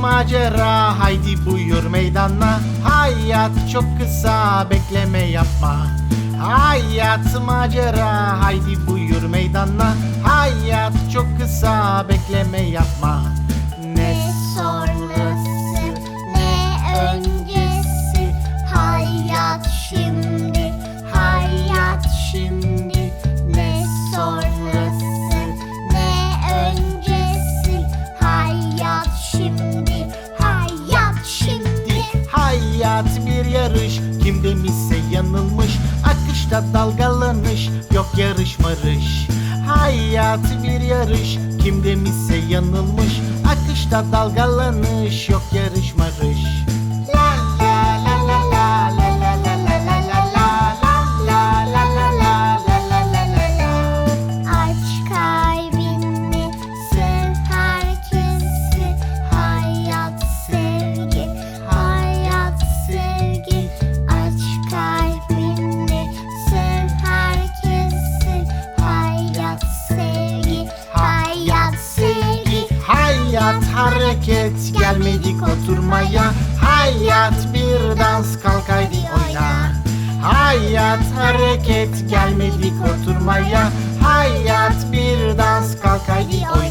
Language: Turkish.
macera haydi buyur meydana. Hayat çok kısa bekleme yapma. Hayat macera haydi buyur meydana. Hayat çok kısa bekleme yapma yarış. Kim demişse yanılmış Akışta dalgalanış Yok yarış marış Hayat bir yarış. Kim demişse yanılmış Akışta dalgalanış Yok yarış hareket gelmedik oturmaya. Hayat bir dans kalk haydi oyna. Hayat hareket gelmedik oturmaya. Hayat bir dans kalk haydi oyna